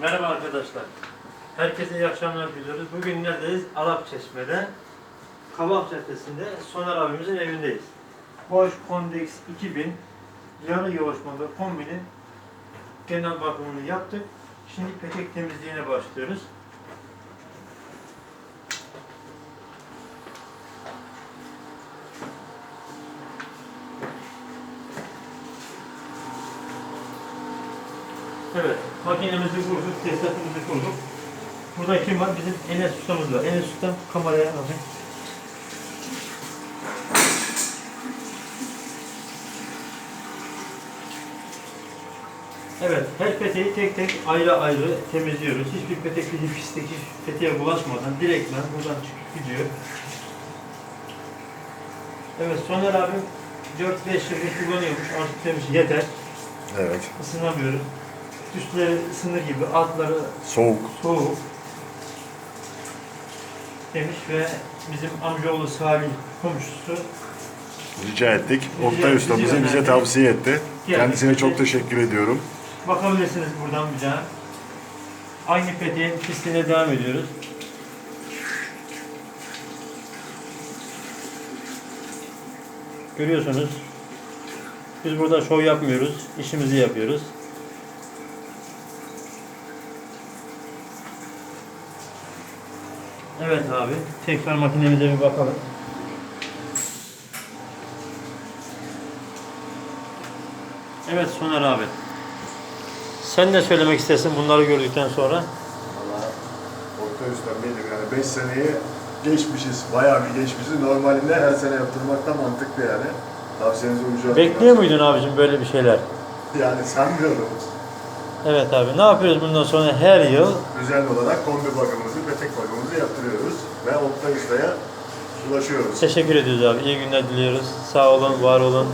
Merhaba arkadaşlar. Herkese iyi akşamlar diliyoruz. Bugün neredeyiz? Alap Çeşme'de. Kavak Caddesi'nde Soner abimizin evindeyiz. Boş Kondex 2000 yarı yoğuşmalı kombinin genel bakımını yaptık. Şimdi petek temizliğine başlıyoruz. Evet, makinemizi kurduk, tesisatımızı kurduk. Burada kim var? Bizim Enes Usta'mız var. Enes Usta kameraya alın. Evet, her peteği tek tek ayrı ayrı temizliyoruz. Hiçbir petek bir pislik, hiç peteğe bulaşmadan direktmen buradan çıkıp gidiyor. Evet, Soner abim 4-5 yıldır kullanıyormuş. Artık demiş yeter, Evet. ısınamıyoruz. Üstleri ısınır gibi, altları Soğuk. soğuk demiş ve bizim amcaoğlu Salih komşusu Rica ettik. Rica- Oktay ustamızı rica bize ederim. tavsiye etti. Geldik. Kendisine çok teşekkür ediyorum. bakabilirsiniz buradan bir daha. Aynı peteğin pisliğine devam ediyoruz. Görüyorsunuz. Biz burada şov yapmıyoruz. işimizi yapıyoruz. Evet abi. Tekrar makinemize bir bakalım. Evet Soner abi. Sen ne söylemek istersin bunları gördükten sonra? Valla Oktay ustam benim yani 5 seneyi geçmişiz. Bayağı bir geçmişiz. Normalinde her sene yaptırmak da mantıklı yani. Tavsiyenize uyacağız. Bekliyor muydun abicim böyle bir şeyler? Yani sanmıyorum. Evet abi. Ne yapıyoruz bundan sonra her yıl? Düzenli olarak kombi bakımımızı, petek bakımımızı yaptırıyoruz. Ve Oktay ustaya ulaşıyoruz. Teşekkür ediyoruz abi. İyi günler diliyoruz. Sağ olun, var olun.